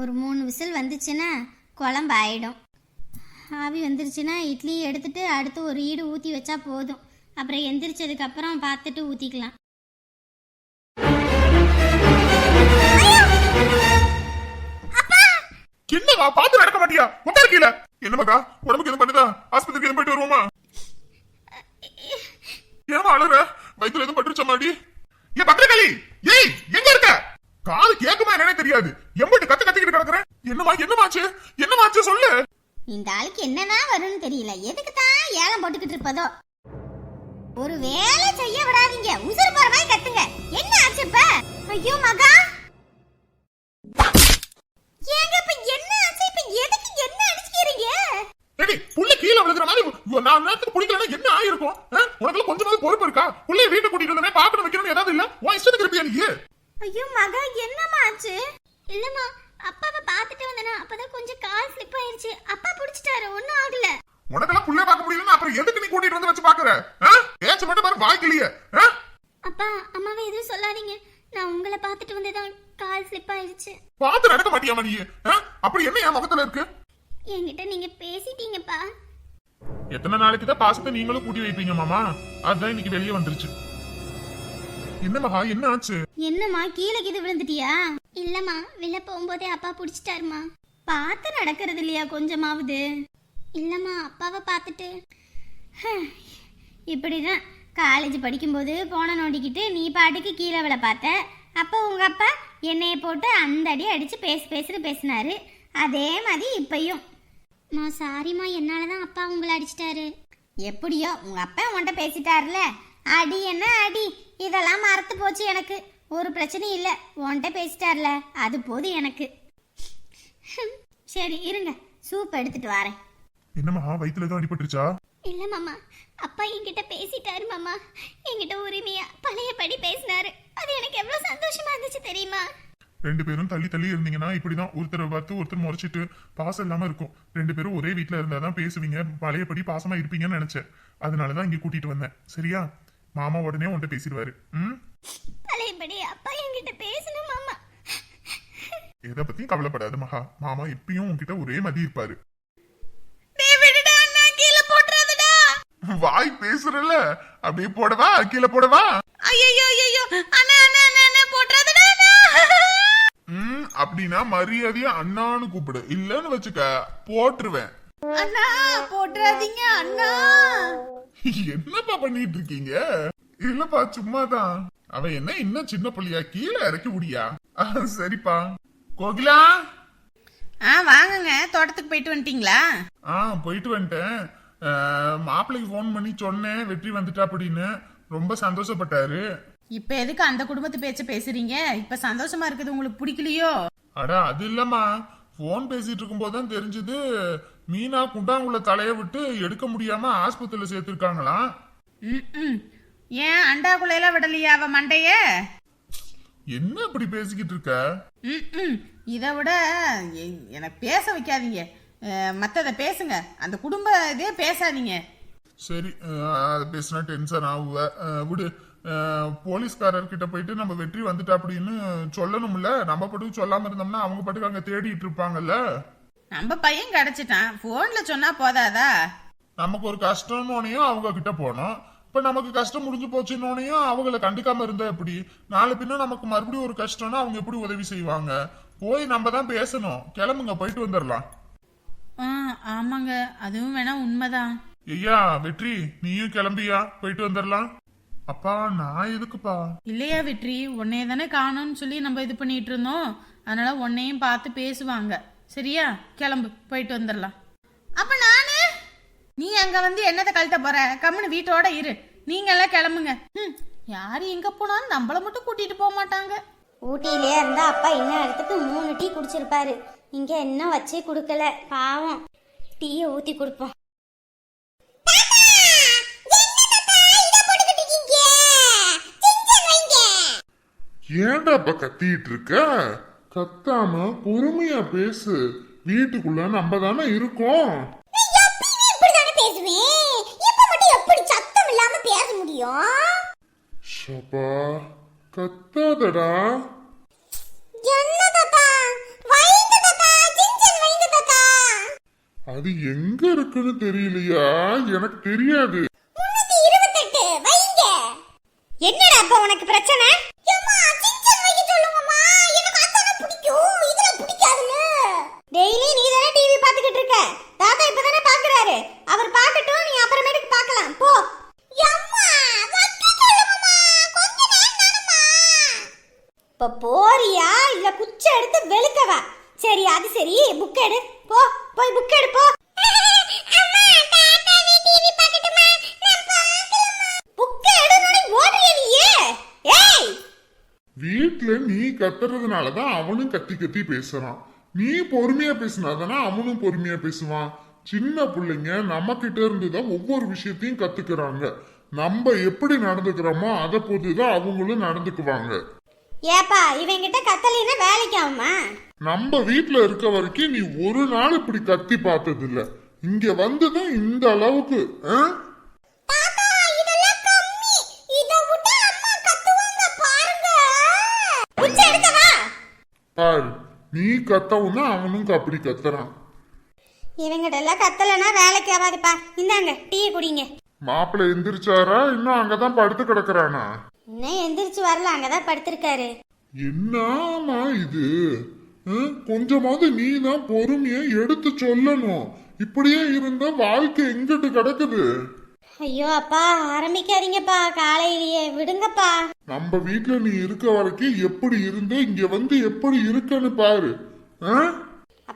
ஒரு மூணு விசில் வந்துச்சுன்னா குழம்பு ஆயிடும். ஆவி வந்துருச்சுன்னா இட்லி எடுத்துட்டு அடுத்து ஒரு ஈடு ஊற்றி வச்சா போதும். அப்புறம் எந்திரிச்சதுக்கப்புறம் பார்த்துட்டு ஊற்றிக்கலாம் என்னவா பார்த்து நடக்க மாட்டியா? உட்கார கீழ. என்ன மகா உடம்புக்கு எதுவும் பண்ணுதா? நான் நேரத்துக்கு பிடிக்கலன்னா என்ன ஆயிருக்கும்? உனக்குள்ள கொஞ்சமாவது பொறுப்பு இருக்கா? புள்ளைய வீட்டை கூட்டிட்டு வந்தே பாக்கணும் வைக்கணும் ஏதாவது இல்ல? உன் இஷ்டத்துக்கு இருப்பியா நீ? ஐயோ மகா என்னம்மா ஆச்சு? இல்லம்மா அப்பாவை பார்த்துட்டு வந்தனா அப்பதான் கொஞ்சம் கால் ஸ்லிப் ஆயிருச்சு. அப்பா புடிச்சிட்டாரு ஒண்ணும் ஆகல. உனக்கெல்லாம் புள்ளைய பார்க்க முடியலன்னா அப்புறம் எதுக்கு நீ கூட்டிட்டு வந்து வச்சு பாக்குற ஏச்சு மட்டும் பாரு வாய்க்கலையே அப்பா அம்மாவை எதுவும் சொல்லாதீங்க. நான் உங்களை பார்த்துட்டு வந்ததான் கால் ஸ்லிப் ஆயிருச்சு. பார்த்து நடக்க மாட்டியாமா நீ? அப்படி என்ன என் முகத்துல இருக்கு? என்கிட்ட நீங்க பேசிட்டீங்கப்பா. எத்தனை நாளைக்கு தான் பாசத்தை நீங்களும் கூட்டி வைப்பீங்க மாமா? அதான் இன்னைக்கு வெளியே வந்துருச்சு. என்ன மகா என்ன ஆச்சு? என்னம்மா கீழே கீது விழுந்துட்டியா? இல்லம்மா வெளில போகும்போதே அப்பா புடிச்சிட்டாருமா பார்த்து நடக்கிறது இல்லையா கொஞ்சமாவது? இல்லம்மா அப்பாவை பார்த்துட்டு இப்படிதான். காலேஜ் படிக்கும்போது போன நோண்டிக்கிட்டு நீ பாட்டுக்கு கீழே விழ பார்த்த. அப்போ உங்க அப்பா என்னைய போட்டு அந்த அடி அடிச்சு பேசு பேசுன்னு பேசினாரு. அதே மாதிரி இப்பயும். மா சாரிம்மா என்னால தான் அப்பா உங்களை அடிச்சிட்டாரு. எப்படியோ உங்க அப்பா உன்கிட்ட பேசிட்டாருல. அடி என்ன அடி? இதெல்லாம் மறத்து போச்சு எனக்கு. ஒரு பிரச்சனையும் இல்லை. உன்கிட்ட பேசிட்டார்ல. அது போதும் எனக்கு. சரி இருங்க. சூப் எடுத்துட்டு வரேன். என்ன மகா வயித்துல எதுவும் அடிபட்டுருச்சா? இல்ல மாமா. அப்பா என்கிட்ட பேசிட்டாரு மாமா. என்கிட்ட உரிமையா பழையபடி பேசினாரு. அது எனக்கு எவ்வளவு சந்தோஷமா இருந்துச்சு தெரியுமா? ரெண்டு பேரும் தள்ளி தள்ளி இருந்தீங்கன்னா இப்படிதான் ஒருத்தரை பார்த்து ஒருத்தர் முறைச்சிட்டு பாசம் இல்லாம இருக்கும். ரெண்டு பேரும் ஒரே வீட்ல இருந்தாதான் பேசுவீங்க. பழையபடி பாசமா இருப்பீங்கன்னு நினைச்சேன். அதனாலதான் இங்க கூட்டிட்டு வந்தேன். சரியா? மாமா உடனே உன்கிட்ட பேசிடுவாரு. ம்? பழையபடி அப்பா என்கிட்ட பேசணும் மாமா. எதை பத்தியும் கவலைப்படாத மகா. மாமா இப்பயும் உன்கிட்ட ஒரே மதி இருப்பாரு. வாய் பேசுறல அப்படியே போடவா? கீழே போடவா? ஐயோ ஐயோ அண்ணா போட்டுறாதடா ம் அப்படின்னா மரியாதையா அண்ணான்னு கூப்பிடு. இல்லன்னு வச்சுக்க போட்டுருவேன். அண்ணா போட்டுறாதீங்க அண்ணா. என்னப்பா பண்ணிட்டு இருக்கீங்க? இல்லப்பா சும்மாதான். அவன் என்ன இன்னும் சின்ன புள்ளையா? கீழே இறக்கி விடியா? ஆ, சரிப்பா. கோகிலா? ஆ வாங்குங்க. தோட்டத்துக்கு போயிட்டு வந்துட்டீங்களா? ஆ போயிட்டு வந்துட்டேன். மாப்பிள்ளைக்கு ஃபோன் பண்ணி சொன்னேன். வெற்றி வந்துட்டா அப்படின்னு. ரொம்ப சந்தோஷப்பட்டாரு. இப்ப எதுக்கு அந்த குடும்பத்து பேச்ச பேசுறீங்க? இப்ப சந்தோஷமா இருக்குது உங்களுக்கு பிடிக்கலையோ? அடா அது இல்லம்மா. ஃபோன் பேசிட்டு இருக்கும்போது தான் தெரிஞ்சது மீனா குண்டாங்குள்ள தலைய விட்டு எடுக்க முடியாம ஆஸ்பத்திரியில சேர்த்திருக்காங்களாம். ஏன் அண்டாக்குள்ளையெல்லாம் விடலையா அவ மண்டைய? என்ன இப்படி பேசிக்கிட்டு இருக்க ம் இதை விட எ- எனக்கு பேச வைக்காதீங்க. மத்தத பேசுங்க. அந்த குடும்ப இதே பேசாதீங்க. சரி அஹ், அது பேசினா டென்ஷன் ஆகுவ. அஹ், விடு. போலீஸ்காரர்கிட்ட போயிட்டு நம்ம வெற்றி வந்துட்டா அப்படின்னு சொல்லணும்ல? நம்ம பாட்டுக்கு சொல்லாம இருந்தோம்னா அவங்க பாட்டுக்கு அங்க தேடிட்டு இருப்பாங்கல்ல? நம்ம பையன் கிடைச்சிட்டான். போன்ல சொன்னா போதாதா? நமக்கு ஒரு கஷ்டம்னோனையும் அவங்க கிட்ட போனோம். இப்ப நமக்கு கஷ்டம் முடிஞ்சு போச்சுன்னோனையும் அவங்கள கண்டுக்காம இருந்தா எப்படி? நாளை பின்ன நமக்கு மறுபடியும் ஒரு கஷ்டம்னா அவங்க எப்படி உதவி செய்வாங்க? போய் நம்ம தான் பேசணும். கிளம்புங்க போயிட்டு வந்துடலாம் ஆமாங்க. அதுவும் வேணா உண்மைதான். ஐயா வெற்றி நீயும் கிளம்பியா? போயிட்டு வந்துடலாம் அப்பா நான் எதுக்குப்பா? இல்லையா வெற்றி? உன்னைய தானே காணோம்னு சொல்லி நம்ம இது பண்ணிட்டு இருந்தோம். அதனால உன்னையும் பார்த்து பேசுவாங்க. சரியா? கிளம்பு. போயிட்டு வந்துடலாம். அப்ப நானு? நீ அங்க வந்து என்னத்தை கழட்ட போற? கம்முனு வீட்டோட இரு. நீங்க எல்லாம் கிளம்புங்க. ம், யாரு எங்க போனாலும் நம்மள மட்டும் கூட்டிட்டு போக மாட்டாங்க. ஊட்டியிலே இருந்தா அப்பா இன்னும் இடத்துக்கு மூணு டீ குடிச்சிருப்பாரு. இங்க இன்னும் வச்சே கொடுக்கல. பாவம். டீயை ஊத்தி கொடுப்போம். ஏன்டா அப்ப கத்திட்டு இருக்க? கத்தாம பொறுமையா பேசு. வீட்டுக்குள்ள நம்ம தானே இருக்கோம். கத்தாதடா. அது எங்க இருக்குன்னு தெரியலையா? எனக்கு தெரியாது. போறியா? இல்ல குச்ச எடுத்து வெளுக்கவா? சரி அது சரி. புக் எடு. போ போய் புக் எடு போ. வீட்டுல வீட்ல நீ கத்துறதுனாலதான் அவனும் கத்தி கத்தி பேசுறான். நீ பொறுமையா பேசினாதானா அவனும் பொறுமையா பேசுவான். சின்ன பிள்ளைங்க நம்ம கிட்ட இருந்து தான் ஒவ்வொரு விஷயத்தையும் கத்துக்கிறாங்க. நம்ம எப்படி நடந்துக்கிறோமோ அதை பொறுத்து தான் அவங்களும் நடந்துக்குவாங்க. ஏப்பா இவங்கிட்ட கத்தலைன்னா வேலைக்கு ஆகுமா? நம்ம வீட்ல இருக்க வரைக்கும் நீ ஒரு நாள் இப்படி கத்தி பார்த்தது இல்ல இங்க வந்துதான் இந்த அளவுக்கு பாரு நீ கத்தவுன்னா அவனும் அப்படி கத்துறான். இவங்கிட்ட எல்லாம் கத்தலைன்னா வேலைக்கு ஆகாதுப்பா. இந்தாங்க டீயை குடிங்க. மாப்பிள்ளை எந்திரிச்சாரா? இன்னும் அங்கதான் படுத்து கிடக்குறானா? இன்னும் எந்திரிச்சு வரல அங்கதான் படுத்திருக்காரு. என்னமா இது? கொஞ்சமாவது நீ தான் பொறுமையா எடுத்து சொல்லணும். இப்படியே இருந்தா வாழ்க்கை எங்கிட்டு கிடக்குது? ஐயோ அப்பா ஆரம்பிக்காதீங்கப்பா காலையிலேயே விடுங்கப்பா. நம்ம வீட்ல நீ இருக்க வரைக்கும் எப்படி இருந்த இங்க வந்து எப்படி இருக்கன்னு பாரு. ஆ?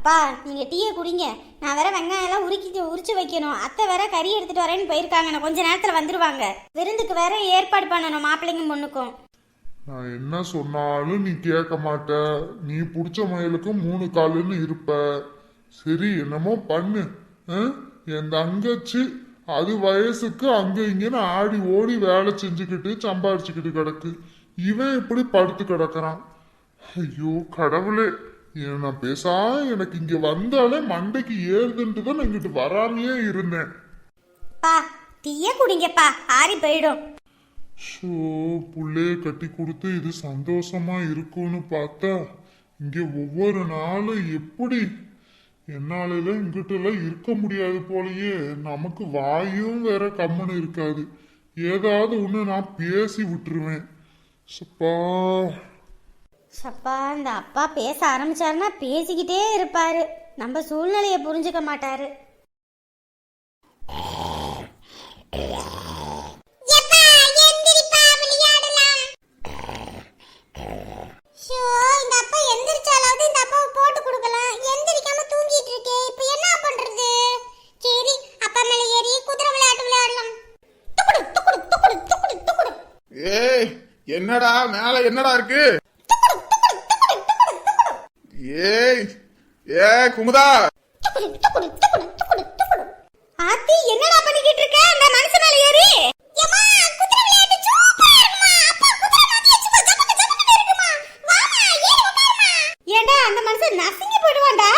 அப்பா நீங்க டீயை குடிங்க. நான் வேற வெங்காயம் எல்லாம் உருக்கி உரிச்சு வைக்கணும். அத்தை வேற கறி எடுத்துட்டு வரேன்னு போயிருக்காங்க. நான் கொஞ்ச நேரத்தில் வந்துருவாங்க. விருந்துக்கு வேற ஏற்பாடு பண்ணணும் மாப்பிள்ளைங்க பொண்ணுக்கும். நான் என்ன சொன்னாலும் நீ கேட்க மாட்ட. நீ பிடிச்ச முயலுக்கும் மூணு காலுன்னு இருப்ப. சரி என்னமோ பண்ணு. ஆ? என் தங்கச்சி அது வயசுக்கு அங்க இங்கன்னு ஆடி ஓடி வேலை செஞ்சுக்கிட்டு சம்பாரிச்சுக்கிட்டு கிடக்கு. இவன் இப்படி படுத்து கிடக்குறான். ஐயோ கடவுளே. நான் பேசா எனக்கு இங்க வந்தாலே மண்டைக்கு ஏறுதுன்ட்டு தான் நான் இங்கிட்டு வராமையே இருந்தேன். பா டீயை குடிங்கப்பா ஆறி போயிடும். ஷோ புள்ளைய கட்டி கொடுத்து இது சந்தோஷமா இருக்கும்னு பார்த்தா இங்க ஒவ்வொரு நாளும் எப்படி? என்னால இங்கிட்டெல்லாம் இருக்க முடியாது போலயே நமக்கு வாயும் வேற கம்முன்னு இருக்காது. ஏதாவது ஒண்ணு நான் பேசி விட்டுருவேன். சப்பா. சப்பா இந்த அப்பா பேச ஆரம்பிச்சாருன்னா பேசிக்கிட்டே இருப்பாரு. நம்ம சூழ்நிலையை புரிஞ்சுக்க மாட்டாரு. ஷோ, இந்த அப்பா எந்திரிச்சாலாவது இந்த அப்பாவை போட்டு கொடுக்கலாம். எந்திரிக்காம தூங்கிட்டு இருக்கே இப்போ என்ன பண்றது? சரி அப்பா மேல ஏறி குதிரை விளையாட்டு விளையாடலாம். துக்குடு துக்குடு துக்குடு துக்குடு துக்குடு. ஏய் என்னடா மேல என்னடா இருக்கு? ஏய் ஏ குமுதா. ஆத்தி என்னடா பண்ணிக்கிட்டு இருக்க? அந்த மனுஷன் மேல ஏறி யம்மா குதிரை விளையாட்டு சூப்பரா இருக்குமா அப்பா குதிரை மாத்தி வச்சுக்கோ ஜமக்க ஜமக்க இருக்குமா வாமா ஏறி உட்காருமா ஏண்டா அந்த மனுஷன் நசுங்கி போயிடுவான்டா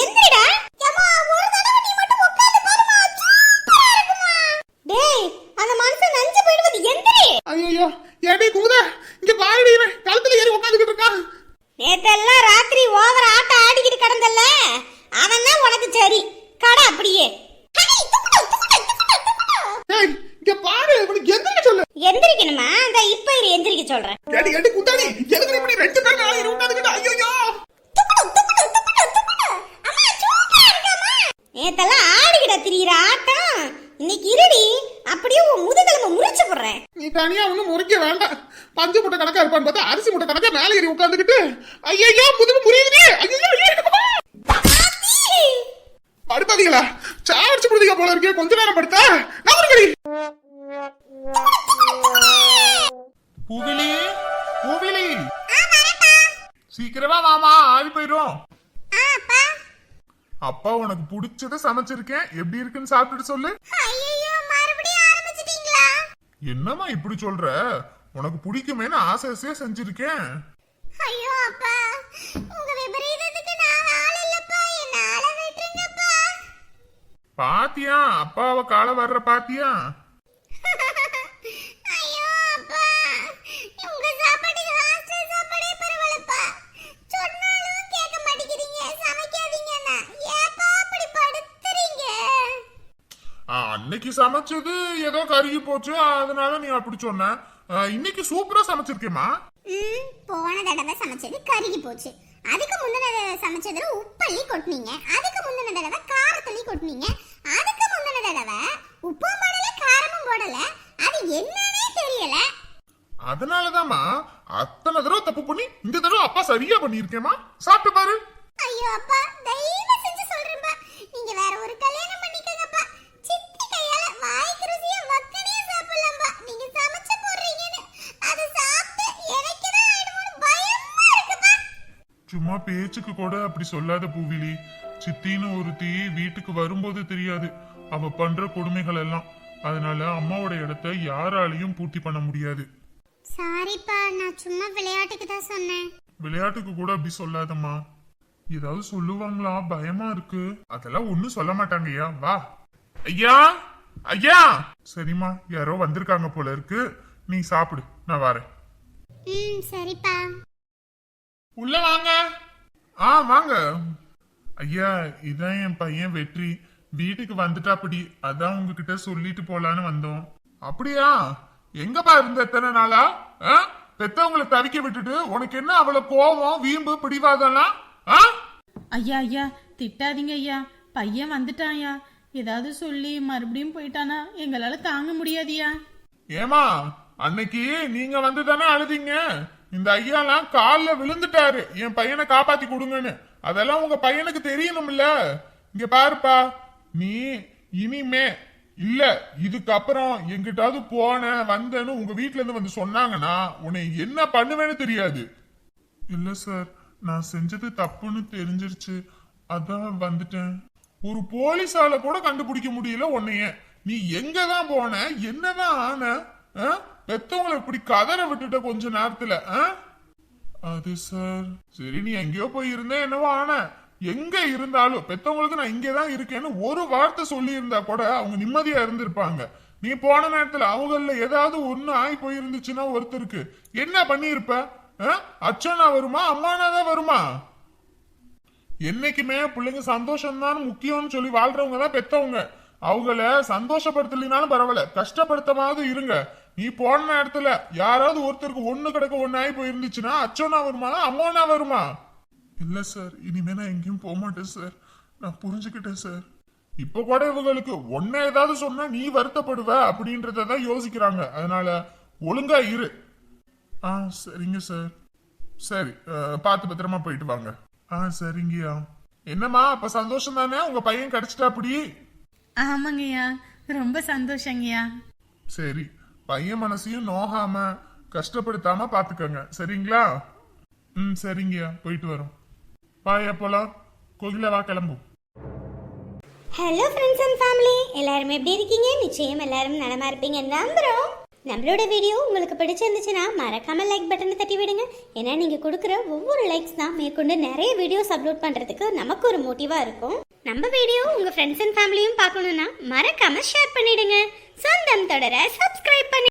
எந்திரிடா யம்மா ஒரு தடவை நீ மட்டும் உட்கார்ந்து பாருமா சூப்பரா இருக்குமா டேய் அந்த மனுஷன் நஞ்சு போயிடுவது எந்திரி ஐயோ ஏடி குமுதா இங்க பாருடி இவன் கழுத்துல ஏறி உட்காந்துக்கிட்டு இருக்கான் நேத்தெல்லாம் ராத்திரி ஓவர் ஆட்டம் ஆடிக்கிட்டு கிடந்தல்ல அவன் தான் உனக்கு சரி கடை அப்படியே ஏய் இங்க பாரு இவனுக்கு எந்திரிக்க சொல்லு எந்திரிக்கணுமா இந்த இப்ப இரு எந்திரிக்க சொல்றேன். போயிடும் அப்பா. உனக்கு பிடிச்சத சமைச்சிருக்கேன். எப்படி இருக்குன்னு சாப்பிட்டுட்டு சொல்லு. என்னம்மா இப்படி சொல்ற? உனக்கு பிடிக்குமேன்னு ஆசை ஆசையா செஞ்சிருக்கேன். ஐயோ அப்பா. உங்க விபரீதத்துக்கு நான் ஆள் இல்லப்பா. என்ன ஆள விட்டுருங்கப்பா. பாத்தியா? அப்பாவை காலை வர்ற பாத்தியா? சமைச்சது ஏதோ கருகி போச்சு அதனால நீ அப்படி சொன்ன. இன்னைக்கு சூப்பரா சமைச்சிருக்கேம்மா. ம் போன தடவை சமைச்சது கருகி போச்சு. அதுக்கு முந்தின தடவை சமைச்சதுல உப்பள்ளி கொட்டினீங்க. அதுக்கு முந்தின தடவை காரத்தள்ளி கொட்டினீங்க. அதுக்கு முந்தின தடவை உப்பும் போடல காரமும் போடல. அது என்னன்னே தெரியல. அதனாலதாம்மா அத்தனை தடவை தப்பு பண்ணி இந்த தடவை அப்பா சரியா பண்ணியிருக்கேம்மா. சாப்பிட்டு பாரு. ஐயோ அப்பா தயவு சும்மா பேச்சுக்கு கூட அப்படி சொல்லாத பூவிலி. சித்தின்னு ஒருத்தி வீட்டுக்கு வரும்போது தெரியாது. அவ பண்ற கொடுமைகள் எல்லாம். அதனால அம்மாவோட இடத்த யாராலையும் பூர்த்தி பண்ண முடியாது. சாரிப்பா நான் சும்மா விளையாட்டுக்கு தான் சொன்னேன். விளையாட்டுக்கு கூட அப்படி சொல்லாதம்மா. ஏதாவது சொல்லுவாங்களா? பயமா இருக்கு. அதெல்லாம் ஒண்ணும் சொல்ல மாட்டாங்கய்யா வா. ஐயா! ஐயா! சரிம்மா யாரோ வந்திருக்காங்க போல இருக்கு. நீ சாப்பிடு. நான் வரேன். ம் சரிப்பா. உள்ள வாங்க. ஆ வாங்க. ஐயா இதான் என் பையன் வெற்றி. வீட்டுக்கு வந்துட்டாப்படி அதான் உங்ககிட்ட சொல்லிட்டு போலான்னு வந்தோம். அப்படியா? எங்கப்பா இருந்த எத்தனை நாளா? ஆ? பெத்தவங்களை தவிக்க விட்டுட்டு உனக்கு என்ன அவ்வளவு கோவம் வீம்பு பிடிவாதம்லாம் ஆ? ஐயா ஐயா திட்டாதீங்க ஐயா. பையன் வந்துட்டான்யா ஏதாவது சொல்லி மறுபடியும் போயிட்டானா? எங்களால தாங்க முடியாதியா ஏமா அன்னைக்கு நீங்க வந்து தானே அழுதீங்க? இந்த ஐயாலாம் காலில் விழுந்துட்டாரு. என் பையனை காப்பாத்தி கொடுங்கன்னு. அதெல்லாம் உங்க பையனுக்கு தெரியணும்ல. இங்க பாருப்பா. நீ இனிமே இல்ல இதுக்கப்புறம் எங்கிட்டாவது போன வந்தேன்னு உங்க வீட்ல இருந்து வந்து சொன்னாங்கன்னா உன்னை என்ன பண்ணுவேன்னு தெரியாது. இல்ல சார் நான் செஞ்சது தப்புன்னு தெரிஞ்சிருச்சு. அதான் வந்துட்டேன். ஒரு போலீஸால கூட கண்டுபிடிக்க முடியல உன்னைய. நீ எங்க தான் போன என்னதான் ஆன ஆ? பெத்தவங்களை இப்படி கதற விட்டுட்ட கொஞ்ச நேரத்துல அது சார் சரி நீ எங்கேயோ போய் இருந்தே என்னவோ ஆன. எங்க இருந்தாலும் பெத்தவங்களுக்கு நான் இங்கேதான் இருக்கேன்னு ஒரு வார்த்தை சொல்லி இருந்தா கூட அவங்க நிம்மதியா இருந்திருப்பாங்க. நீ போன நேரத்துல அவங்கள ஏதாவது ஒண்ணு ஆகி போயிருந்துச்சுன்னா ஒருத்தருக்கு என்ன பண்ணியிருப்ப? அச்சனா வருமா அம்மானா தான் வருமா? என்னைக்குமே பிள்ளைங்க சந்தோஷம் தான் முக்கியம்னு சொல்லி வாழ்றவங்க தான் பெத்தவங்க. அவங்கள சந்தோஷப்படுத்தலினாலும் பரவாயில்ல கஷ்டப்படுத்தமாவது இருங்க. நீ போன நேரத்துல யாராவது ஒருத்தருக்கு ஒண்ணு கிடக்க ஒண்ணு ஆகி போயிருந்துச்சுன்னா அச்சோனா வருமா? அம்மோனா வருமா? இல்ல சார் இனிமே நான் எங்கேயும் போக மாட்டேன் சார். நான் புரிஞ்சுக்கிட்டேன் சார். இப்ப கூட இவங்களுக்கு ஒன்ன ஏதாவது சொன்னா நீ வருத்தப்படுவ அப்படின்றத தான் யோசிக்கிறாங்க. அதனால ஒழுங்கா இரு. ஆ சரிங்க சார். சரி பார்த்து பத்திரமா போயிட்டு வாங்க. ஆ சரிங்கய்யா. என்னம்மா அப்ப சந்தோஷம் தானே? உங்க பையன் கிடைச்சிட்டா அப்படி? ஆமாங்கய்யா. ரொம்ப சந்தோஷங்கய்யா. சரி. பையன் மனசையும் நோகாம கஷ்டப்படுத்தாம பாத்துக்கோங்க. சரிங்களா? ம் சரிங்கய்யா. போயிட்டு வரோம். பாயா போலாம். கோயில வா கிளம்பும். ஹலோ ஃப்ரெண்ட்ஸ் அண்ட் ஃபேமிலி எல்லாரும் எப்படி இருக்கீங்க? நிச்சயம் எல்லாரும் நலமா இருப்பீங்க நம்புறோம். நம்மளோட வீடியோ உங்களுக்கு பிடிச்சிருந்துச்சுன்னா மறக்காம லைக் பட்டனை தட்டி விடுங்க. ஏன்னா நீங்க கொடுக்குற ஒவ்வொரு லைக்ஸ் தான் மேற்கொண்டு நிறைய வீடியோஸ் அப்லோட் பண்றதுக்கு நமக்கு ஒரு மோட்டிவா இருக்கும். நம்ம வீடியோ உங்க ஃப்ரெண்ட்ஸ் அண்ட் ஃபேமிலியும் பார்க்கணும்னா மறக்காம ஷேர் பண்ணிடுங்க. சொந்தம் தொடர சப்ஸ்கிரைப் பண்ணி